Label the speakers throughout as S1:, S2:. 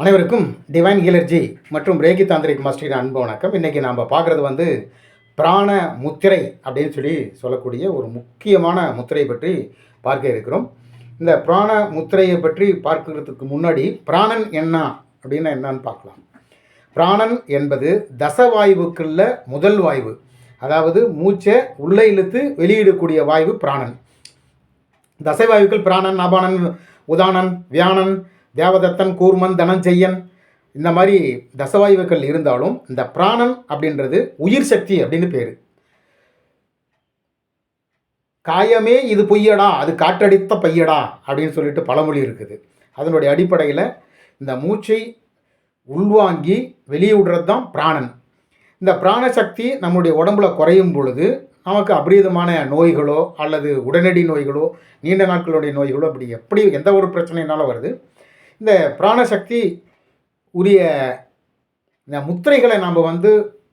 S1: அனைவருக்கும் டிவைன் ஹீலர்ஜி மற்றும் ரேகி தாந்திரிக் மாஸ்டரின் அன்பு வணக்கம். இன்றைக்கி நாம் பார்க்குறது வந்து பிராண முத்திரை அப்படின்னு சொல்லி சொல்லக்கூடிய ஒரு முக்கியமான முத்திரை பற்றி பார்க்க இருக்கிறோம். இந்த பிராண முத்திரையை பற்றி பார்க்கிறதுக்கு முன்னாடி பிராணன் என்ன அப்படின்னா என்னன்னு பார்க்கலாம். பிராணன் என்பது தசவாயுவுக்குள்ள முதல் வாய்வு அதாவது மூச்சை உள்ளே இழுத்து வெளியிடக்கூடிய வாய்வு பிராணன். தசைவாயுக்கள் பிராணன் அபானன் உதானன் வியானன் தேவதத்தன் கூர்மன் தனஞ்செய்யன் இந்த மாதிரி தசவாயுக்கள் இருந்தாலும் இந்த பிராணன் அப்படின்றது உயிர் சக்தி அப்படின்னு பேர். காயமே இது பொய்யடா அது காற்றடித்த பையடா அப்படின்னு சொல்லிட்டு பழமொழி இருக்குது. அதனுடைய அடிப்படையில் இந்த மூச்சை உள்வாங்கி வெளியே விடுறது தான் பிராணன். இந்த பிராணசக்தி நம்முடைய உடம்புல குறையும் பொழுது நமக்கு அபரீதமான நோய்களோ அல்லது உடனடி நோய்களோ நீண்ட நாட்களுடைய நோய்களோ அப்படி எப்படி எந்த ஒரு பிரச்சனைனாலும் வருது. இந்த பிராணசக்தி உரிய இந்த முத்திரைகளை நாம் வந்து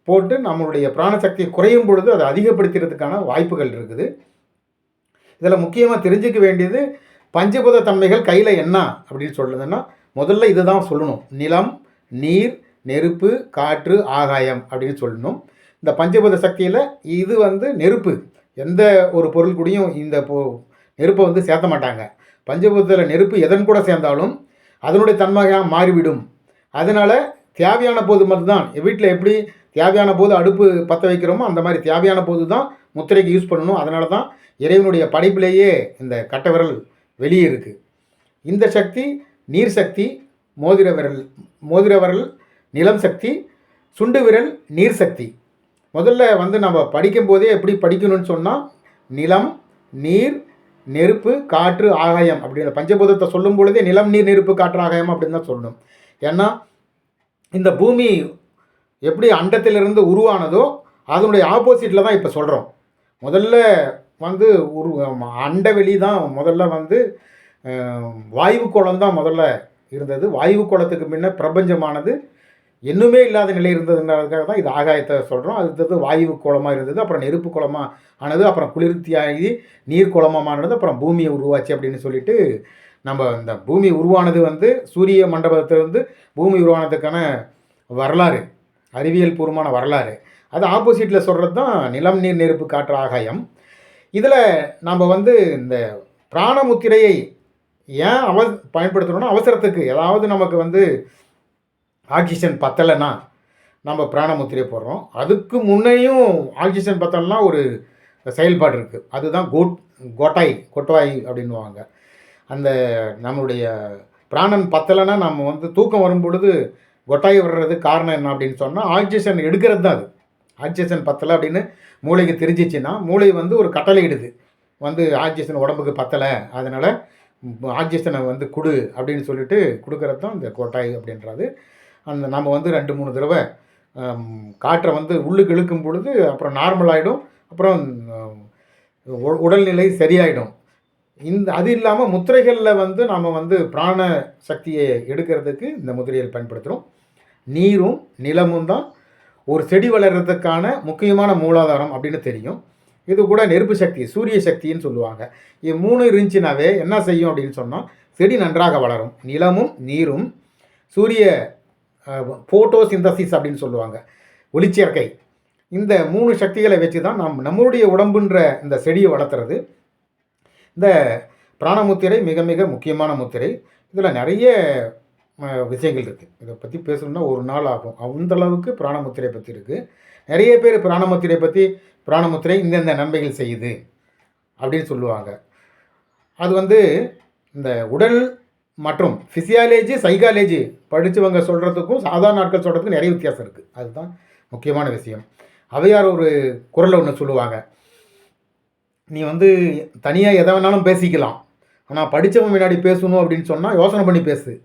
S1: போட்டு நம்மளுடைய பிராணசக்தி குறையும் பொழுது அதை அதிகப்படுத்துறதுக்கான வாய்ப்புகள் இருக்குது. இதில் முக்கியமாக தெரிஞ்சுக்க வேண்டியது பஞ்சபூத தன்மைகள் கையில் என்ன அப்படின்னு சொல்லுதுன்னா முதல்ல இதுதான் சொல்லணும். நிலம் நீர் நெருப்பு காற்று ஆகாயம் அப்படின்னு சொல்லணும். இந்த பஞ்சபூத சக்தியில் இது வந்து நெருப்பு. எந்த ஒரு பொருள் கூடயும் இந்த பொ நெருப்பை வந்து சேர்த்த மாட்டாங்க. பஞ்சபூதத்தில் நெருப்பு எதன் கூட சேர்ந்தாலும் அதனுடைய தன்மையாக மாறிவிடும். அதனால் தேவையான போது மட்டும்தான் வீட்டில் எப்படி தேவையான போது அடுப்பு பற்ற வைக்கிறோமோ அந்த மாதிரி தேவையான போது தான் முத்திரைக்கு யூஸ் பண்ணணும். அதனால தான் இறைவனுடைய படைப்பிலேயே இந்த கட்ட விரல் வெளியே இருக்குது இந்த சக்தி நீர் சக்தி மோதிர விரல் மோதிர விரல் நிலம் சக்தி சுண்டு விரல் நீர் சக்தி. முதல்ல வந்து நம்ம படிக்கும்போதே எப்படி படிக்கணும்னு சொன்னால் நிலம் நீர் நெருப்பு காற்று ஆகாயம் அப்படின்னு பஞ்சபூதத்தை சொல்லும் பொழுதே நிலம் நீர் நெருப்பு காற்று ஆகாயம் அப்படின்னு தான் சொல்லணும். ஏன்னா இந்த பூமி எப்படி அண்டத்திலிருந்து உருவானதோ அதனுடைய ஆப்போசிட்டில் தான் இப்போ சொல்கிறோம் முதல்ல வந்து உரு அண்டவெளி தான் முதல்ல வந்து வாயு கோளம் தான் முதல்ல இருந்தது. வாயு கோளத்துக்கு முன்ன பிரபஞ்சமானது. இன்னுமே இல்லாத நிலை இருந்ததுன்றதுக்காக தான் இது ஆகாயத்தை சொல்கிறோம் அடுத்தது வாயு கோலமாக இருந்தது அப்புறம் நெருப்பு கோலமாக ஆனது அப்புறம் குளிர்த்தியாகி நீர் கோலமாக அப்புறம் பூமியை உருவாச்சு அப்படின்னு சொல்லிட்டு நம்ம இந்த பூமி உருவானது வந்து சூரிய மண்டபத்திலிருந்து பூமி உருவானதுக்கான வரலாறு அறிவியல் பூர்வமான வரலாறு. அது ஆப்போசிட்டில் சொல்கிறது தான் நிலம் நீர் நெருப்பு காற்று ஆகாயம். இதில் நம்ம வந்து இந்த பிராணமுத்திரையை ஏன் அவ பயன்படுத்தணும்னா அவசரத்துக்கு. ஏதாவது நமக்கு வந்து ஆக்சிஜன் பத்தலைன்னா நம்ம பிராணமுத்திரையை போடுறோம். அதுக்கு முன்னையும் ஆக்சிஜன் பத்தலைன்னா ஒரு செயல்பாடு இருக்குது அதுதான் கோட் கோட்டாய் கொட்டாய் அப்படின்வாங்க அந்த நம்மளுடைய பிராணன் பத்தலைன்னா நம்ம வந்து தூக்கம் வரும்பொழுது கொட்டாய் வர்றது காரணம் என்ன அப்படின்னு சொன்னால் ஆக்சிஜன் எடுக்கிறது தான் அது. ஆக்சிஜன் பத்தலை அப்படின்னு மூளைக்கு தெரிஞ்சிச்சுன்னா மூளை வந்து ஒரு கட்டளை இடுது வந்து ஆக்சிஜன் உடம்புக்கு பத்தலை அதனால் ஆக்சிஜனை வந்து கொடு அப்படின்னு சொல்லிட்டு கொடுக்குறது தான் இந்த கொட்டாய் அப்படின்றது. அந்த நம்ம வந்து ரெண்டு மூணு தடவை காற்றை வந்து உள்ளுக்கு இழுக்கும் பொழுது அப்புறம் நார்மலாகிடும் அப்புறம் உ- உடல்நிலை சரியாயிடும். இந்த அது இல்லாமல் முத்திரைகளில் வந்து நாம் வந்து பிராண சக்தியை எடுக்கிறதுக்கு இந்த முதிரையில் பயன்படுத்துகிறோம் நீரும் நிலமும் தான் ஒரு செடி வளர்கிறதுக்கான முக்கியமான மூலாதாரம் அப்படின்னு தெரியும். இது கூட நெருப்பு சக்தி சூரிய சக்தின்னு சொல்லுவாங்க. இது மூணு இருந்துச்சுனாவே என்ன செய்யும் அப்படின்னு சொன்னால் செடி நன்றாக வளரும். நிலமும் நீரும் சூரிய ஃபோட்டோ சிந்தசிஸ் அப்படின்னு சொல்லுவாங்க. ஒளிச்சேர்க்கை. இந்த மூணு சக்திகளை வச்சு தான் நாம் நம்மளுடைய உடம்புன்ற இந்த செடியை வளர்த்துறது. இந்த பிராணமுத்திரை மிக மிக முக்கியமான முத்திரை. இதில் நிறைய விஷயங்கள் இருக்குது இதை பற்றி பேசணும்னா ஒரு நாள் ஆகும். அந்தளவுக்கு பிராணமுத்திரை பற்றி இருக்குது நிறைய பேர் பிராணமுத்திரை பற்றி பிராணமுத்திரை இந்தந்த நன்மைகள் செய்யுது அப்படின்னு சொல்லுவாங்க. அது வந்து இந்த உடல் மற்றும் ஃபிசியாலஜி சைக்காலஜி படித்தவங்க சொல்கிறதுக்கும் சாதாரண நாட்கள் சொல்கிறதுக்கும் நிறைய வித்தியாசம் இருக்குது அதுதான் முக்கியமான விஷயம். அவையார் ஒரு குரலை ஒன்று சொல்லுவாங்க. நீ வந்து தனியாக எதை வேணாலும் பேசிக்கலாம். ஆனால் படித்தவன் முன்னாடி பேசணும் அப்படின்னு சொன்னால் யோசனை பண்ணி பேசு.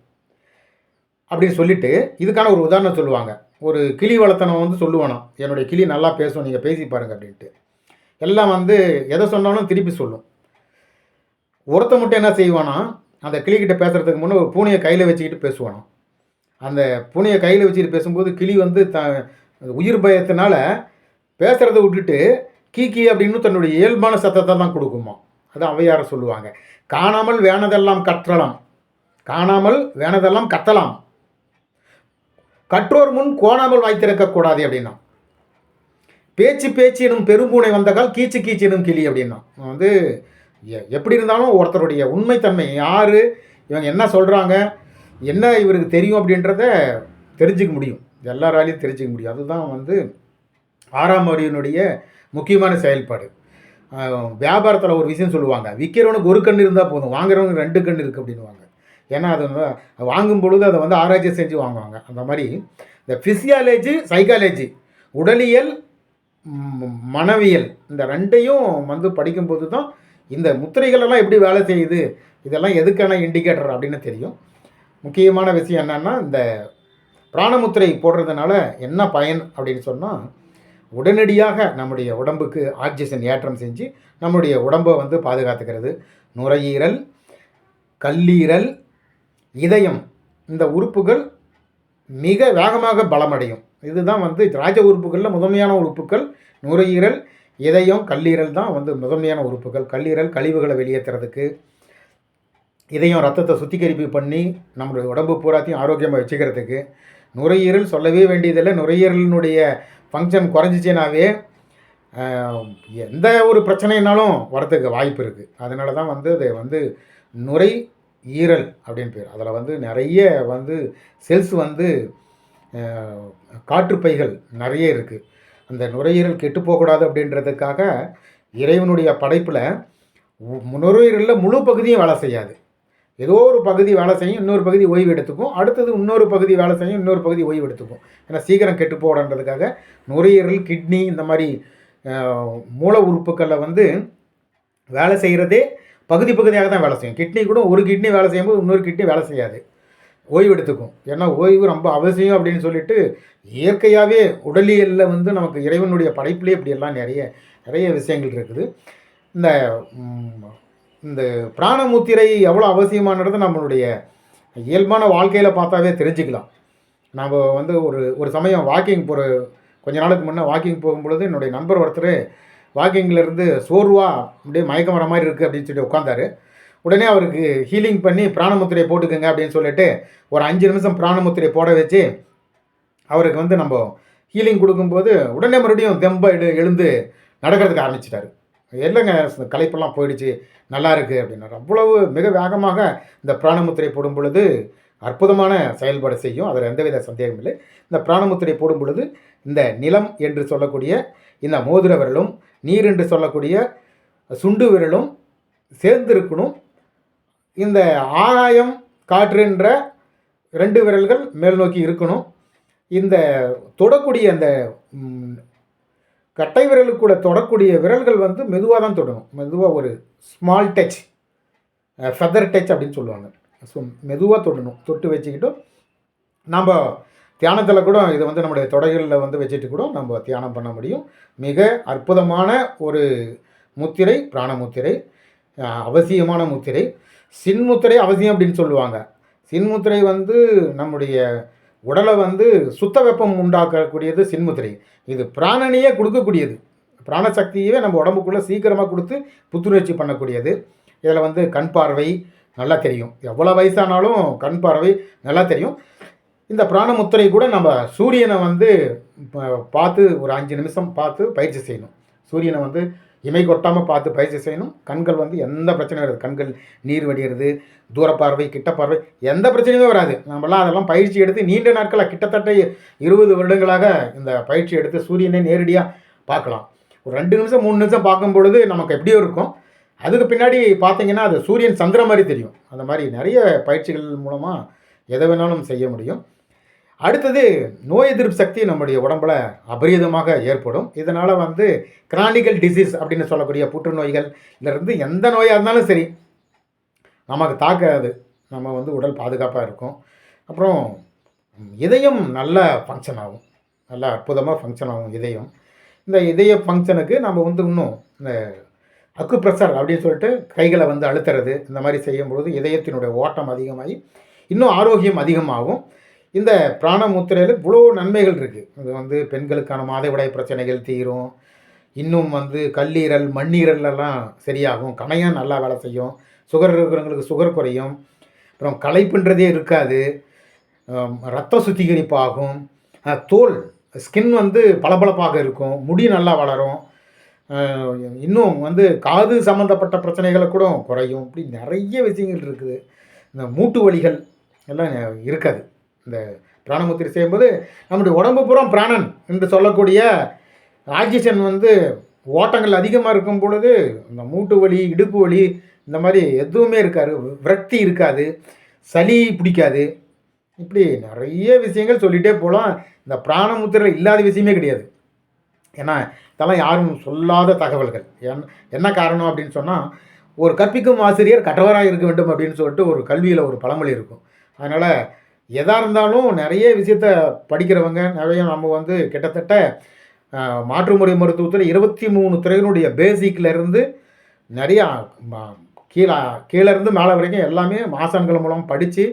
S1: அப்படின்னு சொல்லிட்டு இதுக்கான ஒரு உதாரணம் சொல்லுவாங்க. ஒரு கிளி வளர்த்தனவன் வந்து சொல்லுவானாம். என்னுடைய கிளி நல்லா பேசும் நீங்கள் பேசி பாருங்க அப்படின்ட்டு. எல்லாம் வந்து எதை சொன்னாலும் திருப்பி சொல்லும். ஒருத்த மட்டும் என்ன செய்வானா அந்த கிளிக்கிட்ட பேசுகிறதுக்கு முன்னே ஒரு பூனையை கையில் வச்சுக்கிட்டு பேசுவானோ? அந்த பூனையை கையில் வச்சுக்கிட்டு பேசும்போது கிளி வந்து த உயிர் பயத்தினால பேசுகிறத விட்டுட்டு கீ கீ அப்படின்னு தன்னுடைய இயல்பான சத்தத்தை தான் கொடுக்குமா? அது அவையார சொல்லுவாங்க. காணாமல் வேணதெல்லாம் கற்றலாம். காணாமல் வேணதெல்லாம் கத்தலாம். கற்றோர் முன் கோணாமல் வாய்த்திருக்கக்கூடாது அப்படின்னா. பேச்சு பேச்சு எனும் பெரும்பூனை வந்தகால் கீச்சு கீச்சு எனும் கிளி அப்படின்னா. வந்து எப்படி இருந்தாலும் ஒருத்தருடைய உண்மைத்தன்மை யார் இவங்க என்ன சொல்கிறாங்க என்ன இவருக்கு தெரியும் அப்படின்றத தெரிஞ்சுக்க முடியும். எல்லாராலையும் தெரிஞ்சுக்க முடியும். அதுதான் வந்து ஆறாம் அறிவினுடைய முக்கியமான செயல்பாடு. வியாபாரத்தில் ஒரு விஷயம் சொல்லுவாங்க விற்கிறவனுக்கு ஒரு கண் இருந்தால் போதும் வாங்குறவனுக்கு ரெண்டு கண் இருக்குது அப்படின்னுவாங்க. ஏன்னா அது வந்து வாங்கும் பொழுது அதை வந்து ஆராய்ச்சி செஞ்சு வாங்குவாங்க. அந்த மாதிரி இந்த ஃபிசியாலஜி சைக்காலஜி உடலியல் மனவியல் இந்த ரெண்டையும் வந்து படிக்கும்போது தான் இந்த முத்திரைகள் எல்லாம் எப்படி வேலை செய்யுது? இதெல்லாம் எதுக்கான இண்டிகேட்டர் அப்படின்னு தெரியும். முக்கியமான விஷயம் என்னென்னா இந்த பிராணமுத்திரை போடுறதுனால என்ன பயன் அப்படின்னு சொன்னால் உடனடியாக நம்முடைய உடம்புக்கு ஆக்சிஜன் ஏற்றம் செஞ்சு நம்முடைய உடம்பை வந்து பாதுகாத்துக்கிறது. நுரையீரல் கல்லீரல் இதயம் இந்த உறுப்புகள் மிக வேகமாக பலமடையும். இதுதான் வந்து ராஜ உறுப்புகளில் முதன்மையான உறுப்புகள். நுரையீரல் இதையும் கல்லீரல் தான் வந்து முதன்மையான உறுப்புகள். கல்லீரல் கழிவுகளை வெளியேற்றுறதுக்கு இதையும் ரத்தத்தை சுத்திகரிப்பு பண்ணி நம்மளுடைய உடம்பு பூராத்தையும் ஆரோக்கியமாக வச்சுக்கிறதுக்கு. நுரையீரல் சொல்லவே வேண்டியதில்லை. நுரையீரலினுடைய ஃபங்க்ஷன் குறைஞ்சிச்சினாவே எந்த ஒரு பிரச்சனைனாலும் வரத்துக்கு வாய்ப்பு இருக்குது அதனால தான் வந்து அது வந்து நுரை ஈரல் அப்படின்னு பேர். அதில் வந்து நிறைய வந்து செல்ஸ் வந்து காற்றுப்பைகள் நிறைய இருக்குது அந்த நுரையீரல் கெட்டு போகக்கூடாது அப்படின்றதுக்காக இறைவனுடைய படைப்பில் நுரையீரலில் முழு பகுதியும் வேலை செய்யாது. ஏதோ ஒரு பகுதி வேலை செய்யும் இன்னொரு பகுதி ஓய்வு எடுத்துக்கும் அடுத்தது இன்னொரு பகுதி வேலை செய்யும் இன்னொரு பகுதி ஓய்வு எடுத்துக்கும். ஏன்னா சீக்கிரம் கெட்டு போகணுன்றதுக்காக நுரையீரல் கிட்னி இந்த மாதிரி மூல உறுப்புக்களில் வந்து வேலை செய்கிறதே பகுதி பகுதியாக தான் வேலை செய்யும். கிட்னி கூட ஒரு கிட்னி வேலை செய்யும்போது இன்னொரு கிட்னி வேலை செய்யாது. ஓய்வு எடுத்துக்கும் ஏன்னா ஓய்வு ரொம்ப அவசியம் அப்படின்னு சொல்லிட்டு இயற்கையாகவே உடலியலில் வந்து நமக்கு இறைவனுடைய படைப்பிலே இப்படியெல்லாம் நிறைய நிறைய விஷயங்கள் இருக்குது. இந்த இந்த பிராணமுத்திரை எவ்வளோ அவசியமானது நம்மளுடைய இயல்பான வாழ்க்கையில் பார்த்தாவே தெரிஞ்சுக்கலாம். நாம் வந்து ஒரு ஒரு சமயம் வாக்கிங் போகிற கொஞ்ச நாளுக்கு முன்னே வாக்கிங் போகும்பொழுது என்னுடைய நண்பர் ஒருத்தர் வாக்கிங்கில் இருந்து சோர்வா அப்படியே மயக்கம் வர மாதிரி இருக்குது அப்படின்னு சொல்லி உட்காந்தாரு உடனே அவருக்கு ஹீலிங் பண்ணி பிராணமுத்திரையை போட்டுக்கோங்க அப்படின்னு சொல்லிட்டு ஒரு அஞ்சு நிமிஷம் பிராணமுத்திரை போட வச்சு அவருக்கு வந்து நம்ம ஹீலிங் கொடுக்கும்போது உடனே மறுபடியும் தெம்ப எடு எழுந்து நடக்கிறதுக்கு ஆரம்பிச்சிட்டாரு. இல்லைங்க களைப்பெல்லாம் போயிடுச்சு நல்லா இருக்குது அப்படின்னாரு. அவ்வளவு மிக வேகமாக இந்த பிராணமுத்திரை போடும் பொழுது அற்புதமான செயல்பாடு செய்யும். அதில் எந்தவித சந்தேகம் இல்லை. இந்த பிராணமுத்திரை போடும் பொழுது இந்த நிலம் என்று சொல்லக்கூடிய இந்த மோதிர விரலும் நீர் என்று சொல்லக்கூடிய சுண்டு விரலும் சேர்ந்திருக்கணும். இந்த ஆகாயம் காற்றுன்ற ரெண்டு விரல்கள் மேல் நோக்கி இருக்கணும். இந்த தொடக்கூடிய அந்த கட்டை விரலுக்கு கூட தொடக்கூடிய விரல்கள் வந்து மெதுவாக தான் தொடணும். மெதுவாக ஒரு ஸ்மால் டச் ஃபெதர் டச் அப்படின்னு சொல்லுவாங்க. ஸோ மெதுவாக தொடணும். தொட்டு வச்சுக்கிட்டு நம்ம தியானத்தில் கூட இதை வந்து நம்முடைய தொடைகளில் வந்து வச்சுட்டு கூட நம்ம தியானம் பண்ண முடியும். மிக அற்புதமான ஒரு முத்திரை பிராணமுத்திரை முத்திரை அவசியமான முத்திரை. சின்முத்திரை அவசியம் அப்படின்னு சொல்லுவாங்க. சின்முத்திரை வந்து நம்முடைய உடலை வந்து சுத்த வெப்பம் உண்டாக்கக்கூடியது சின்முத்திரை. இது பிராணனையே கொடுக்கக்கூடியது. பிராணசக்தியவே நம்ம உடம்புக்குள்ளே சீக்கிரமாக கொடுத்து புத்துணர்ச்சி பண்ணக்கூடியது. இதில் வந்து கண் பார்வை நல்லா தெரியும். எவ்வளோ வயசானாலும் கண் பார்வை நல்லா தெரியும். இந்த பிராணமுத்திரை கூட நம்ம சூரியனை வந்து ப- பார்த்து ஒரு அஞ்சு நிமிஷம் பார்த்து பயிற்சி செய்யணும். சூரியனை வந்து இமை கொட்டாமல் பார்த்து பயிற்சி செய்யணும் கண்கள் வந்து எந்த பிரச்சனையும் வராது. கண்கள் நீர் வடிகிறது தூர பார்வை கிட்ட பார்வை எந்த பிரச்சனையுமே வராது. நம்மளாம் அதெல்லாம் பயிற்சி எடுத்து நீண்ட நாட்களாக கிட்டத்தட்ட இருபது வருடங்களாக இந்த பயிற்சி எடுத்து சூரியனை நேரடியாக பார்க்கலாம். ஒரு ரெண்டு நிமிஷம் மூணு நிமிஷம் பார்க்கும் பொழுது நமக்கு எப்படியோ இருக்கும். அதுக்கு பின்னாடி பார்த்தீங்கன்னா அது சூரியன் சந்திர மாதிரி தெரியும். அந்த மாதிரி நிறைய பயிற்சிகள் மூலமாக எதை வேணாலும் செய்ய முடியும். அடுத்தது நோய் எதிர்ப்பு சக்தி நம்முடைய உடம்புல அபரிதமாக ஏற்படும். இதனால் வந்து கிரானிக்கல் டிசீஸ் அப்படின்னு சொல்லக்கூடிய புற்றுநோய்கள் இருந்து எந்த நோயாக இருந்தாலும் சரி நமக்கு தாக்காது. நம்ம வந்து உடல் பாதுகாப்பாக இருக்கும். அப்புறம் இதயம் நல்ல ஃபங்க்ஷன் ஆகும். நல்லா அற்புதமாக ஃபங்க்ஷன் ஆகும் இதயம். இந்த இதய ஃபங்க்ஷனுக்கு நம்ம வந்து இன்னும் இந்த அக்கு ப்ரெஷர் அப்படின்னு சொல்லிட்டு கைகளை வந்து அழுத்துறது இந்த மாதிரி செய்யும்பொழுது இதயத்தினுடைய ஓட்டம் அதிகமாகி இன்னும் ஆரோக்கியம் அதிகமாகும். இந்த பிராணமுத்திரையில் இவ்வளோ நன்மைகள் இருக்குது இது வந்து பெண்களுக்கான மாதவிடாய் பிரச்சனைகள் தீரும். இன்னும் வந்து கல்லீரல் மண்ணீரல்லாம் சரியாகும். கணையம் நல்லா வேலை செய்யும். சுகர் இருக்கிறவங்களுக்கு சுகர் குறையும். அப்புறம் களைப்புன்றதே இருக்காது. ரத்த சுத்திகரிப்பு ஆகும். தோல் ஸ்கின் வந்து பளபளப்பாக இருக்கும். முடி நல்லா வளரும். இன்னும் வந்து காது சம்மந்தப்பட்ட பிரச்சனைகளை கூட குறையும். இப்படி நிறைய விஷயங்கள் இருக்குது. இந்த மூட்டு வலிகள் எல்லாம் இருக்காது. இந்த பிராணமுத்திரை செய்யும்போது நம்முடைய உடம்பு புறம் பிராணன் என்று சொல்லக்கூடிய ஆக்சிஜன் வந்து ஓட்டங்கள் அதிகமாக இருக்கும் பொழுது இந்த மூட்டு வலி இடுப்பு வலி இந்த மாதிரி எதுவுமே இருக்காது விரக்தி இருக்காது சளி பிடிக்காது. இப்படி நிறைய விஷயங்கள் சொல்லிகிட்டே போகலாம் இந்த பிராணமுத்திரையில் இல்லாத விஷயமே கிடையாது. ஏன்னா இதெல்லாம் யாரும் சொல்லாத தகவல்கள். என் என்ன காரணம் அப்படின்னு சொன்னால் ஒரு கற்பிக்கும் ஆசிரியர் கற்றவராக இருக்க வேண்டும் அப்படின்னு சொல்லிட்டு ஒரு கல்வியில் ஒரு பழமொழி இருக்கும். அதனால் எதாக இருந்தாலும் நிறைய விஷயத்த படிக்கிறவங்க நிறைய நம்ம வந்து கிட்டத்தட்ட மாற்றுமுறை மருத்துவத்தில் இருபத்தி மூணு துறையினுடைய பேசிக்லேருந்து நிறையா கீழே கீழேருந்து மேலே வரைக்கும் எல்லாமே மாசான்கள் மூலம் படித்து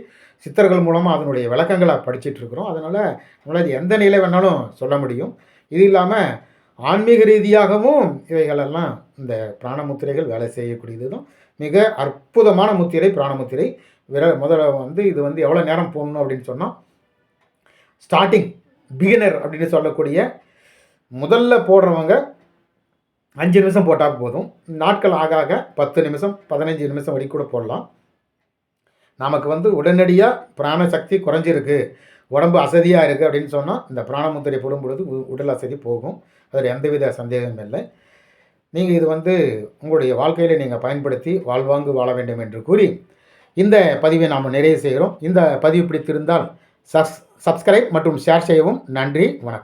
S1: சித்தர்கள் மூலமாக அதனுடைய விளக்கங்களை படிச்சிட்டு இருக்கிறோம். அதனால் நம்மளால் எந்த நிலை வேணாலும் சொல்ல முடியும். இது இல்லாமல் ஆன்மீக ரீதியாகவும் இவைகளெல்லாம் இந்த பிராணமுத்திரைகள் வேலை செய்யக்கூடியது தான் மிக அற்புதமான முத்திரை பிராணமுத்திரை. விர முதல்ல வந்து இது வந்து எவ்வளோ நேரம் போடணும் அப்படின்னு சொன்னால் ஸ்டார்டிங் பிகினர் அப்படின்னு சொல்லக்கூடிய முதல்ல போடுறவங்க அஞ்சு நிமிஷம் போட்டால் போதும். நாட்கள் ஆக ஆக பத்து நிமிஷம் பதினஞ்சு நிமிஷம் வரைக்கும் கூட போடலாம். நமக்கு வந்து உடனடியாக பிராண சக்தி குறைஞ்சிருக்கு உடம்பு அசதியாக இருக்குது அப்படின்னு சொன்னால் இந்த பிராணமுத்திரை போடும் பொழுது உ- உடல் அசதி போகும். அதில் எந்தவித சந்தேகமும் இல்லை. நீங்கள் இது வந்து உங்களுடைய வாழ்க்கையில் நீங்கள் பயன்படுத்தி வாழ்வாங்கு வாழ வேண்டும் என்று கூறி இந்த பதிவை நாம் நிறைவு செய்கிறோம். இந்த பதிவு பிடித்திருந்தால் சப்ஸ் சப்ஸ்கிரைப் மற்றும் ஷேர் செய்யவும். நன்றி வணக்கம்.